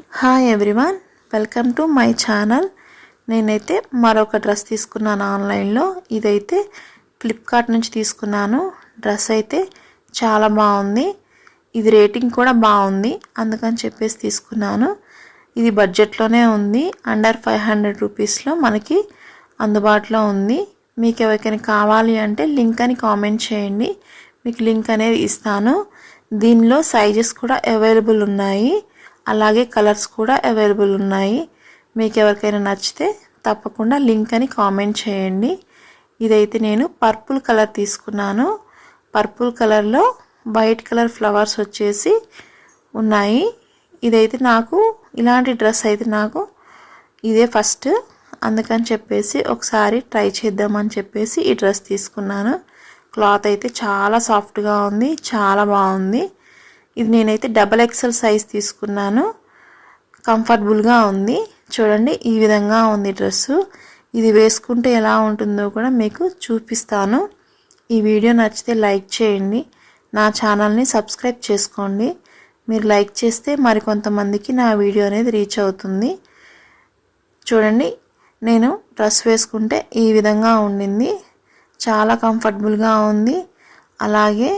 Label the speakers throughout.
Speaker 1: Hi everyone welcome to my channel నేనైతే మరొక dress తీసుకున్నాను ఆన్లైన్లో. ఇదైతే ఫ్లిప్కార్ట్ నుంచి తీసుకున్నాను. డ్రెస్ అయితే చాలా బాగుంది. ఇది రేటింగ్ కూడా బాగుంది. అందుకని చెప్పేసి తీసుకున్నాను. ఇది బడ్జెట్లోనే ఉంది. అండర్ ఫైవ్ హండ్రెడ్ రూపీస్లో మనకి అందుబాటులో ఉంది. మీకు ఎవరికైనా కావాలి అంటే లింక్ అని కామెంట్ చేయండి. మీకు లింక్ అనేది ఇస్తాను. దీనిలో సైజెస్ కూడా అవైలబుల్ ఉన్నాయి. అలాగే కలర్స్ కూడా అవైలబుల్ ఉన్నాయి. మీకు ఎవరికైనా నచ్చితే తప్పకుండా లింక్ అని కామెంట్ చేయండి. ఇదైతే నేను పర్పుల్ కలర్ తీసుకున్నాను. పర్పుల్ కలర్లో వైట్ కలర్ ఫ్లవర్స్ వచ్చేసి ఉన్నాయి. ఇదైతే నాకు ఇలాంటి డ్రెస్ అయితే నాకు ఇదే ఫస్ట్. అందుకని చెప్పేసి ఒకసారి ట్రై చేద్దామని చెప్పేసి ఈ డ్రెస్ తీసుకున్నాను. క్లాత్ అయితే చాలా సాఫ్ట్గా ఉంది చాలా బాగుంది. ఇది నేనైతే డబల్ ఎక్సెల్ సైజ్ తీసుకున్నాను. కంఫర్టబుల్గా ఉంది. చూడండి ఈ విధంగా ఉంది డ్రెస్సు ఇది వేసుకుంటే ఎలా ఉంటుందో కూడా మీకు చూపిస్తాను. ఈ వీడియో నచ్చితే లైక్ చేయండి. నా ఛానల్ని సబ్స్క్రైబ్ చేసుకోండి. మీరు లైక్ చేస్తే మరికొంతమందికి నా వీడియో అనేది రీచ్ అవుతుంది. చూడండి నేను డ్రెస్ వేసుకుంటే ఈ విధంగా ఉండింది. చాలా కంఫర్టబుల్గా ఉంది. అలాగే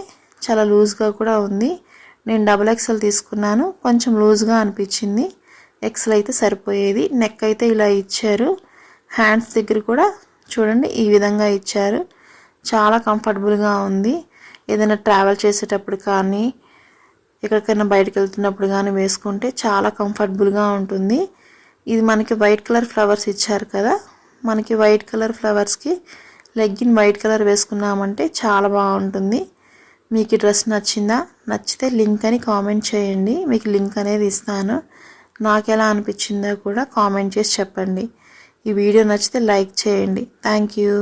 Speaker 1: చాలా లూజ్గా కూడా ఉంది. నేను డబుల్ ఎక్స్ఎల్ తీసుకున్నాను. కొంచెం లూజ్గా అనిపించింది. ఎక్స్ఎల్ అయితే సరిపోయేది. నెక్ అయితే ఇలా ఇచ్చారు. హ్యాండ్స్ దగ్గర కూడా చూడండి ఈ విధంగా ఇచ్చారు. చాలా కంఫర్టబుల్గా ఉంది. ఏదైనా ట్రావెల్ చేసేటప్పుడు కానీ ఎక్కడికైనా బయటకు వెళ్తున్నప్పుడు కానీ వేసుకుంటే చాలా కంఫర్టబుల్గా ఉంటుంది. ఇది మనకి వైట్ కలర్ ఫ్లవర్స్ ఇచ్చారు కదా. మనకి వైట్ కలర్ ఫ్లవర్స్కి లెగ్గిన్ వైట్ కలర్ వేసుకున్నామంటే చాలా బాగుంటుంది. మీకు డ్రెస్ నచ్చిందా నచ్చితే లింక్ అని కామెంట్ చేయండి. మీకు లింక్ అనేది ఇస్తాను. నాకు ఎలా అనిపించిందో కూడా కామెంట్ చేసి చెప్పండి. ఈ వీడియో నచ్చితే లైక్ చేయండి. Thank you.